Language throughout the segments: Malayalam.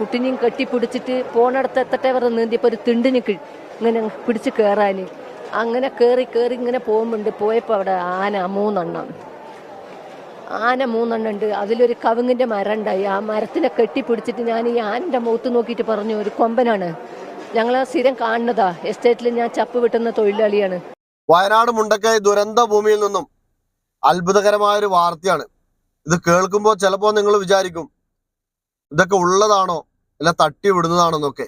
കുട്ടിനെയും കെട്ടിപ്പിടിച്ചിട്ട് പോണടത്ത് എത്തട്ടെ പറഞ്ഞ് നീന്തിയപ്പോൾ ഒരു തിണ്ടിന് ഇങ്ങനെ പിടിച്ച് കയറാൻ അങ്ങനെ കയറി കയറി ഇങ്ങനെ പോകുമ്പോണ്ട് പോയപ്പോൾ അവിടെ ആന മൂന്നെണ്ണം. ആന മൂന്നെണ്ണം ഉണ്ട് അതിലൊരു കവുങ്ങിന്റെ മരം ഉണ്ടായി ആ മരത്തിനെ കെട്ടിപ്പിടിച്ചിട്ട് ഞാൻ ഈ ആനന്റെ മുഖത്ത് നോക്കിയിട്ട് പറഞ്ഞു ഒരു കൊമ്പനാണ്. ഞങ്ങൾ സ്ഥിരം കാണുന്നതാ. എസ്റ്റേറ്റിൽ ഞാൻ ചപ്പ് വിട്ടുന്ന തൊഴിലാളിയാണ്. വയനാട് മുണ്ടക്കൈ ദുരന്ത ഭൂമിയിൽ നിന്നും അത്ഭുതകരമായ ഒരു വാർത്തയാണ്. ഇത് കേൾക്കുമ്പോൾ ചിലപ്പോൾ നിങ്ങൾ വിചാരിക്കും ഇതൊക്കെ ഉള്ളതാണോ? അല്ല തട്ടി വിടുന്നതാണെന്നൊക്കെ.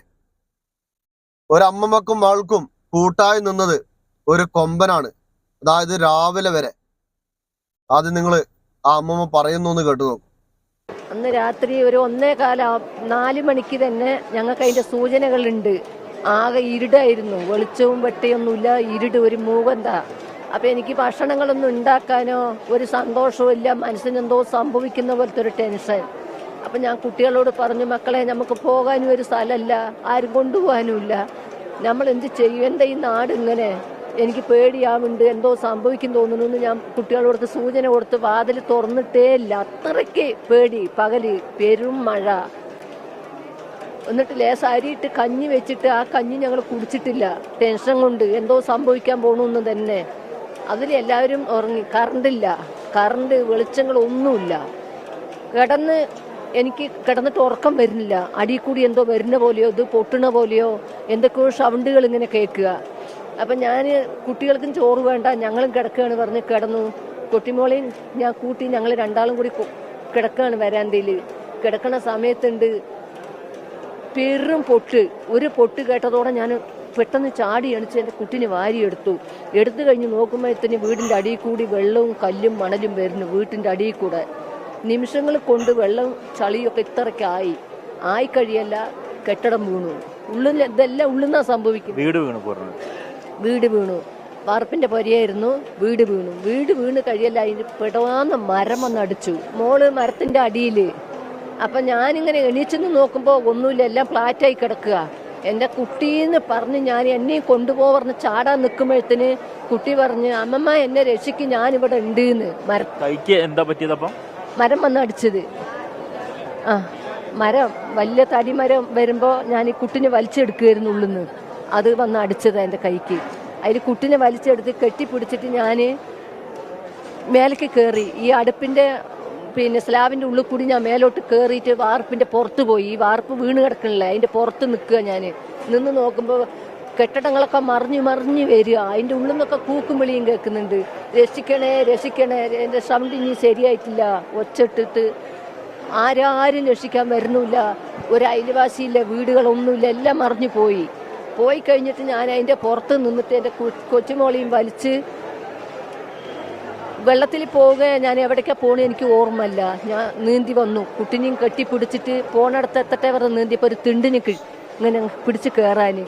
ഒരമ്മമ്മക്കും ആൾക്കും കൂട്ടായി നിന്നത് ഒരു കൊമ്പനാണ്. അതായത് രാവിലെ വരെ. ആദ്യം നിങ്ങൾ ആ അമ്മമ്മ പറയുന്നു കേട്ടു നോക്കും. അന്ന് രാത്രി ഒരു ഒന്നേ കാല നാല് മണിക്ക് തന്നെ ഞങ്ങൾക്ക് അതിന്റെ സൂചനകളുണ്ട്. ആകെ ഇരുടായിരുന്നു. വെളിച്ചവും വെട്ടയൊന്നുമില്ല. ഇരുട് ഒരു മൂകന്ത അപ്പൊ എനിക്ക് ഭക്ഷണങ്ങളൊന്നും ഉണ്ടാക്കാനോ ഒരു സന്തോഷവും ഇല്ല മനസ്സിനെന്തോ സംഭവിക്കുന്ന പോലത്തെ ഒരു ടെൻഷൻ. അപ്പൊ ഞാൻ കുട്ടികളോട് പറഞ്ഞു മക്കളെ നമുക്ക് പോകാനും ഒരു സ്ഥലമല്ല ആരും കൊണ്ടുപോകാനുമില്ല. നമ്മൾ എന്ത് ചെയ്യും? എന്താ ഈ നാട് ഇങ്ങനെ? എനിക്ക് പേടിയാവുന്നുണ്ട്. എന്തോ സംഭവിക്കും തോന്നുന്നു എന്ന് ഞാൻ കുട്ടികളോടത്ത് സൂചന കൊടുത്ത് വാതിൽ തുറന്നിട്ടേ ഇല്ല. അത്രയ്ക്ക് പേടി പകൽ പെരും മഴ. എന്നിട്ട് ലേശം അരിയിട്ട് കഞ്ഞി വെച്ചിട്ട് ആ കഞ്ഞി ഞങ്ങൾ കുടിച്ചിട്ടില്ല. ടെൻഷൻ കൊണ്ട് എന്തോ സംഭവിക്കാൻ പോണെന്ന് തന്നെ. അതിൽ എല്ലാവരും ഉറങ്ങി. കറണ്ടില്ല. കറണ്ട് വെളിച്ചങ്ങളൊന്നുമില്ല. കിടന്ന് എനിക്ക് കിടന്നിട്ട് ഉറക്കം വരുന്നില്ല. അടി കൂടി എന്തോ വരുന്ന പോലെയോ ഇത് പൊട്ടണ പോലെയോ എന്തൊക്കെയോ സൗണ്ടുകൾ ഇങ്ങനെ കേൾക്കുക. അപ്പം ഞാൻ കുട്ടികൾക്കും ചോറ് വേണ്ട ഞങ്ങളും കിടക്കുകയാണ് പറഞ്ഞ് കിടന്നു. കൊട്ടിമോളെയും ഞാൻ കൂട്ടി ഞങ്ങൾ രണ്ടാളും കൂടി കിടക്കുകയാണ് വരാന്തയിൽ കിടക്കണ സമയത്തുണ്ട്. പെരും പൊട്ട്. ഒരു പൊട്ട് കേട്ടതോടെ ഞാൻ പെട്ടെന്ന് ചാടി എണിച്ച് എന്റെ കുട്ടിനെ വാരിയെടുത്തു. എടുത്തു കഴിഞ്ഞ് നോക്കുമ്പോഴത്തേന് വീടിന്റെ അടിയിൽ കൂടി വെള്ളവും കല്ലും മണലും വരുന്നു വീട്ടിന്റെ അടിയിൽ കൂടെ. നിമിഷങ്ങൾ കൊണ്ട് വെള്ളം ചളിയൊക്കെ ഇത്രയ്ക്കായി ആയി. കഴിയല്ല കെട്ടിടം വീണു. ഉള്ളിൽ ഇതെല്ലാം ഉള്ളിൽ നിന്നാണ് സംഭവിക്കുന്നത്. വീട് വീണു വീട് വീണു. വാർപ്പിന്റെ പൊരയായിരുന്നു വീട് വീണു. വീട് വീണ് കഴിയല്ല അതിന് പെടവാന്ന മരം വന്ന് അടിച്ചു. മോൾ മരത്തിന്റെ അടിയിൽ. അപ്പൊ ഞാനിങ്ങനെ എണീച്ചെന്ന് നോക്കുമ്പോൾ ഒന്നുമില്ല എല്ലാം ഫ്ലാറ്റായി കിടക്കുക. എന്റെ കുട്ടീന്ന് പറഞ്ഞ് ഞാൻ എന്നെയും കൊണ്ടുപോവർന്ന് ചാടാൻ നിൽക്കുമ്പോഴത്തേന് കുട്ടി പറഞ്ഞ് അമ്മമ്മ എന്നെ രക്ഷിക്ക് ഞാനിവിടെ ഉണ്ട് എന്ന് മര കൈക്ക് എന്താ പറ്റിയതപ്പം മരം വന്ന് അടിച്ചത്. ആ മരം വലിയ തടിമരം വരുമ്പോൾ ഞാൻ ഈ കുട്ടിനെ വലിച്ചെടുക്കുമായിരുന്നു നിന്ന് അത് വന്ന് അടിച്ചത് എന്റെ കൈക്ക്. അതിൽ കുട്ടിനെ വലിച്ചെടുത്ത് കെട്ടിപ്പിടിച്ചിട്ട് ഞാൻ മേലേക്ക് കയറി ഈ അടുപ്പിന്റെ പിന്നെ സ്ലാബിന്റെ ഉള്ളിൽ കൂടി ഞാൻ മേലോട്ട് കയറിയിട്ട് വാർപ്പിന്റെ പുറത്ത് പോയി. ഈ വാർപ്പ് വീണ് കിടക്കണില്ല? അതിന്റെ പുറത്ത് നിൽക്കുക ഞാൻ നിന്ന് നോക്കുമ്പോൾ കെട്ടിടങ്ങളൊക്കെ മറിഞ്ഞ് മറിഞ്ഞ് വരിക. അതിന്റെ ഉള്ളിൽ നിന്നൊക്കെ കൂക്കും വിളിയും കേൾക്കുന്നുണ്ട്. രക്ഷിക്കണേ രക്ഷിക്കണേ. എന്റെ സൗണ്ട് ഇനി ശരിയായിട്ടില്ല. ഒച്ചിട്ടിട്ട് ആരാരും രക്ഷിക്കാൻ വരുന്നില്ല. ഒരു അയൽവാസിയില്ല വീടുകളൊന്നുമില്ല. എല്ലാം മറിഞ്ഞു പോയി. പോയി കഴിഞ്ഞിട്ട് ഞാൻ അതിന്റെ പുറത്ത് നിന്നിട്ട് എന്റെ കൊച്ചുമോളിയും വലിച്ച് വെള്ളത്തിൽ പോവുക ഞാൻ എവിടേക്കാ പോണേ എനിക്ക് ഓർമ്മയില്ല. ഞാൻ നീന്തി വന്നു. കുട്ടിനെയും കെട്ടിപ്പിടിച്ചിട്ട് പോണടത്ത് എത്തട്ടെ വരെ നീന്തിയപ്പോൾ ഒരു തിണ്ടിന് ഇങ്ങനെ പിടിച്ച് കയറാൻ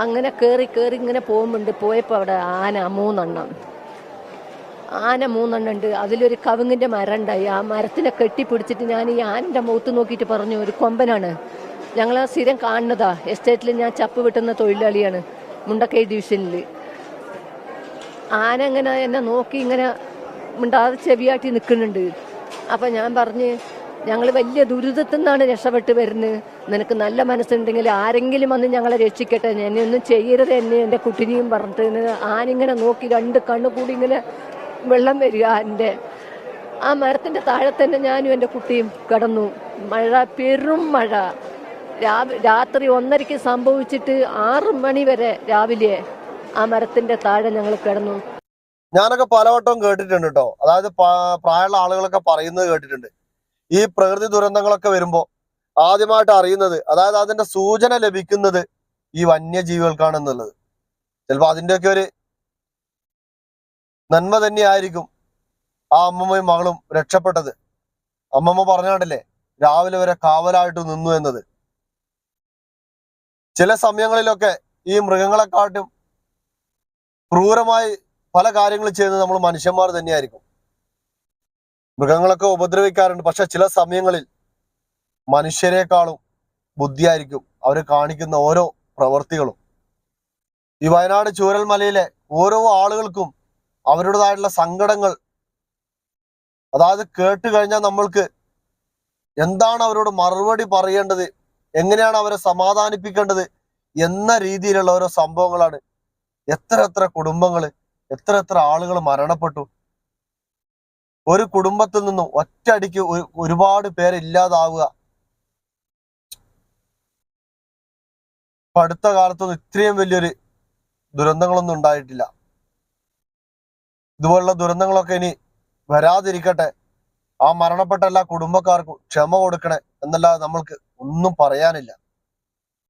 അങ്ങനെ കയറി കയറി ഇങ്ങനെ പോകുമ്പോണ്ട്. പോയപ്പോൾ അവിടെ ആന മൂന്നെണ്ണം. ആന മൂന്നെണ്ണം ഉണ്ട് അതിലൊരു കവുങ്ങിന്റെ മരം ഉണ്ടായി ആ മരത്തിനെ കെട്ടിപ്പിടിച്ചിട്ട് ഞാൻ ഈ ആനന്റെ മുഖത്ത് നോക്കിയിട്ട് പറഞ്ഞു ഒരു കൊമ്പനാണ്. ഞങ്ങൾ ആ സ്ഥിരം കാണുന്നതാ. എസ്റ്റേറ്റിൽ ഞാൻ ചപ്പ് വിട്ടുന്ന തൊഴിലാളിയാണ്. മുണ്ടക്കൈ ഡിവിഷനിൽ ആന ഇങ്ങനെ എന്നെ നോക്കി ഇങ്ങനെ മിണ്ടാതെ ചെവിയാട്ടി നിൽക്കുന്നുണ്ട് അപ്പം ഞാൻ പറഞ്ഞ് ഞങ്ങൾ വലിയ ദുരിതത്തിൽ നിന്നാണ് രക്ഷപ്പെട്ട് വരുന്നത്. നിനക്ക് നല്ല മനസ്സുണ്ടെങ്കിൽ ആരെങ്കിലും വന്ന് ഞങ്ങളെ രക്ഷിക്കട്ടെ. എന്നെ ഒന്നും ചെയ്യരുത് എന്നെ എന്റെ കുട്ടിനെയും പറഞ്ഞിട്ട് ആനിങ്ങനെ നോക്കി രണ്ട് കണ്ണു കൂടി ഇങ്ങനെ വെള്ളം വരിക എന്റെ. ആ മരത്തിന്റെ താഴെ തന്നെ ഞാനും എന്റെ കുട്ടിയും കിടന്നു. മഴ പെരും മഴ. രാത്രി ഒന്നരയ്ക്ക് സംഭവിച്ചിട്ട് ആറ് മണി വരെ രാവിലെ ആ മരത്തിന്റെ താഴെ ഞങ്ങൾ കിടന്നു. ഞാനൊക്കെ പലവട്ടവും കേട്ടിട്ടുണ്ട് കേട്ടോ. അതായത് പ്രായമുള്ള ആളുകളൊക്കെ പറയുന്നത് കേട്ടിട്ടുണ്ട്. ഈ പ്രകൃതി ദുരന്തങ്ങളൊക്കെ വരുമ്പോൾ ആദ്യമായിട്ട് അറിയുന്നത് അതായത് അതിന്റെ സൂചന ലഭിക്കുന്നത് ഈ വന്യജീവികൾക്കാണെന്നുള്ളത് ചിലപ്പോ അതിന്റെയൊക്കെ ഒരു നന്മ തന്നെയായിരിക്കും ആ അമ്മമ്മയും മകളും രക്ഷപ്പെട്ടത്. അമ്മമ്മ പറഞ്ഞാണ്ടല്ലേ രാവിലെ വരെ കാവലായിട്ട് നിന്നു എന്നത്. ചില സമയങ്ങളിലൊക്കെ ഈ മൃഗങ്ങളെക്കാട്ടും ക്രൂരമായി പല കാര്യങ്ങളും ചെയ്യുന്നത് നമ്മൾ മനുഷ്യന്മാർ തന്നെയായിരിക്കും. മൃഗങ്ങളൊക്കെ ഉപദ്രവിക്കാറുണ്ട്. പക്ഷെ ചില സമയങ്ങളിൽ മനുഷ്യരെക്കാളും ബുദ്ധിയായിരിക്കും അവർ കാണിക്കുന്ന ഓരോ പ്രവൃത്തികളും ഈ വയനാട് ചൂരൽമലയിലെ ഓരോ ആളുകൾക്കും അവരുടേതായിട്ടുള്ള സങ്കടങ്ങൾ. അതായത് കേട്ട് കഴിഞ്ഞാൽ നമ്മൾക്ക് എന്താണ് അവരോട് മറുപടി പറയേണ്ടത്? എങ്ങനെയാണ് അവരെ സമാധാനിപ്പിക്കേണ്ടത്? എന്ന രീതിയിലുള്ള ഓരോ സംഭവങ്ങളാണ് എത്ര എത്ര കുടുംബങ്ങൾ എത്ര എത്ര ആളുകൾ മരണപ്പെട്ടു. ഒരു കുടുംബത്തിൽ നിന്നും ഒറ്റയടിക്ക് ഒരു- ഒരുപാട് പേര് ഇല്ലാതാവുക. അടുത്ത കാലത്തൊന്നും ഇത്രയും വലിയൊരു ദുരന്തങ്ങളൊന്നും ഉണ്ടായിട്ടില്ല. ഇതുപോലുള്ള ദുരന്തങ്ങളൊക്കെ ഇനി വരാതിരിക്കട്ടെ. ആ മരണപ്പെട്ട എല്ലാ കുടുംബക്കാർക്കും ക്ഷമ കൊടുക്കണേ എന്നല്ലാതെ നമ്മൾക്ക് ഒന്നും പറയാനില്ല.